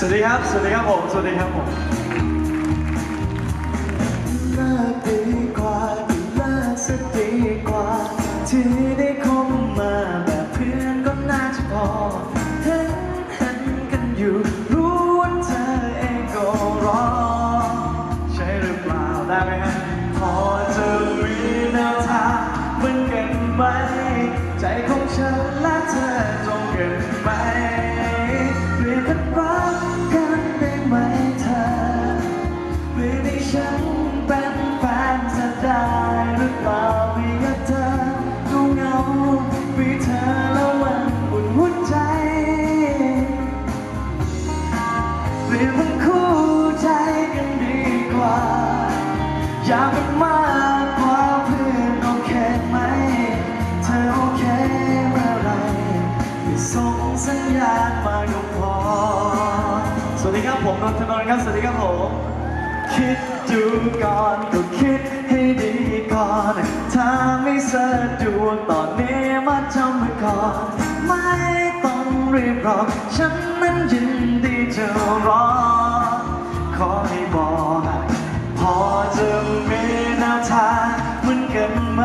สวัสดีครับ สวัสดีครับผม สวัสดีครับผมเลิกดีกว่าเลิกสักดีกว่า ที่ได้คบมาแบบเพื่อนก็น่าจะพอเห็นเห็นกันอยู่ รู้ว่าเธอเองก็รอ ใช่หรือเปล่าได้ไหมฮะพอจะมีแนวทางเหมือนกันไหมใจของ อยากเป็นมากกว่าเพื่อนโอเคไหม เธอโอเคเมื่อไหรส่งสัญญาณมาก็พอ สวัสดีครับผมนนทนนท์ครับ สวัสดีครับผม คิดดูก่อนก็คิดให้ดีก่อน ถ้าไม่สะดวกตอนนี้มาทำให้ก่อน ไม่ต้องรีบรอฉันนั้นยิน เหมือนกันไหม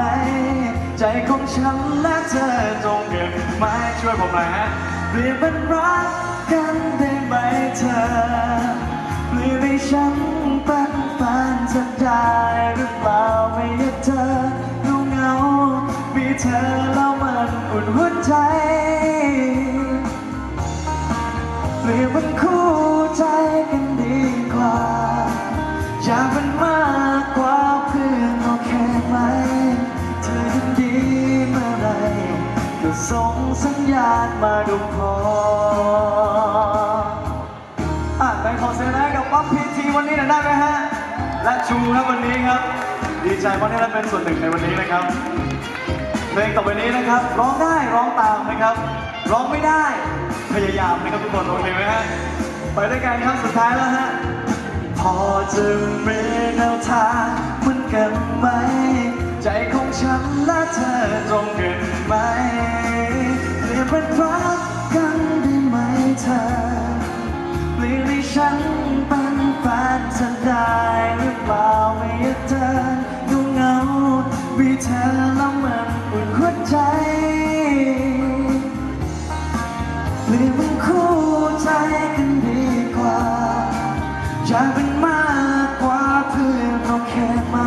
ใจของฉันและเธอตรงกันไหมช่วยผมหน่อยฮะเปลี่ยนเป็นรักกันได้ไหมเธอเปลี่ยนให้ฉันเป็นแฟนเธอได้หรือเปล่าไม่อยากเธอดูเงา มีเธอแล้วมันอุ่นหัวใจเปลี่ยนเป็นคู่ใจกันดีกว่า ส่งสัญญาณมาดูพออะไหนขอเสียงนะกับป๊อปพีทีวันนี้หน่อยได้ไหมฮะ และชูครับวันนี้ครับ ดีใจมากที่ได้เป็นส่วนหนึ่งในวันนี้นะครับ เพลงต่อไปนี้นะครับ ร้องได้ร้องตามนะครับ ร้องไม่ได้พยายามนะครับทุกคนโอเคไหมฮะ ไปด้วยกันครับสุดท้ายแล้วฮะ พอจะมีแนวทาง เป็นรักกันได้ไหมเธอเปลี่ยนให้ฉันเป็นแฟนเธอได้หรือเปล่าไม่อยากเธอดูเงามีเธอแล้วมันอุ่นหัวใจเปลี่ยนเป็นคู่ใจกันดีกว่าอยากเป็นมากกว่าเพื่อนโอเคไหม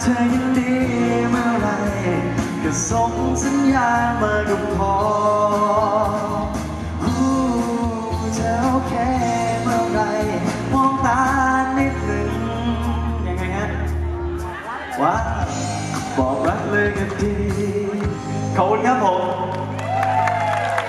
เธอยินดีเมื่อไรก็ส่งสัญญาณมาก็พอ ว่าบอกรักเลยก็ดีขอบคุณครับผม